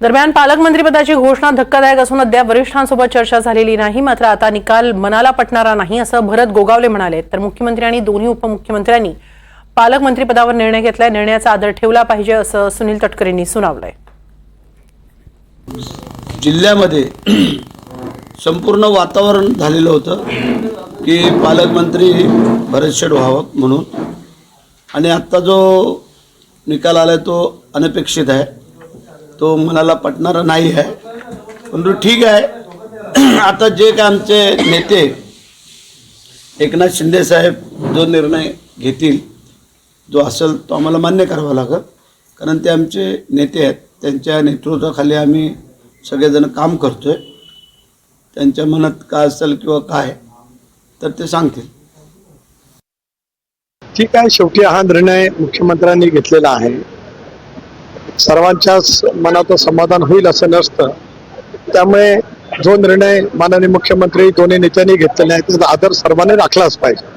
दरम्यान पालकमंत्रीपदाची घोषणा धक्कादायक असून अद्याप वरिष्ठांसोबत चर्चा झालेली नाही. मात्र आता निकाल मनाला पटणारा नाही असं भरत गोगावले म्हणाले. तर मुख्यमंत्री आणि दोन्ही उपमुख्यमंत्र्यांनी पालकमंत्रीपदावर निर्णय घेतलाय. निर्णयाचा आदर ठेवला पाहिजे असं सुनील तटकरेंनी सुनावलंय. जिल्ह्यामध्ये संपूर्ण वातावरण झालेलं होतं की पालकमंत्री भरत शेठ व्हावं म्हणून. आणि आत्ता जो निकाल आला तो अनपेक्षित आहे. तो मनाला पटणारा नाही आहे. परंतु ठीक आहे. आता जे काय आमचे नेते एकनाथ शिंदे साहेब जो निर्णय घेतील जो असेल तो आम्हाला मान्य करावा लागेल. कारण ते आमचे नेते आहेत. त्यांच्या नेतृत्वाखाली आम्ही सगळेजण काम करतो आहे त्यांच्या मनात काय असेल किंवा काय तर ते सांगतील. ठीक आहे. शेवटी हा निर्णय मुख्यमंत्र्यांनी घेतलेला आहे. सर्वांच्याच मनाचं समाधान होईल असं नसतं. त्यामुळे जो निर्णय माननीय मुख्यमंत्री दोन्ही नेत्यांनी घेतलेला आहे त्याचा आदर सर्वांनी राखलाच पाहिजे.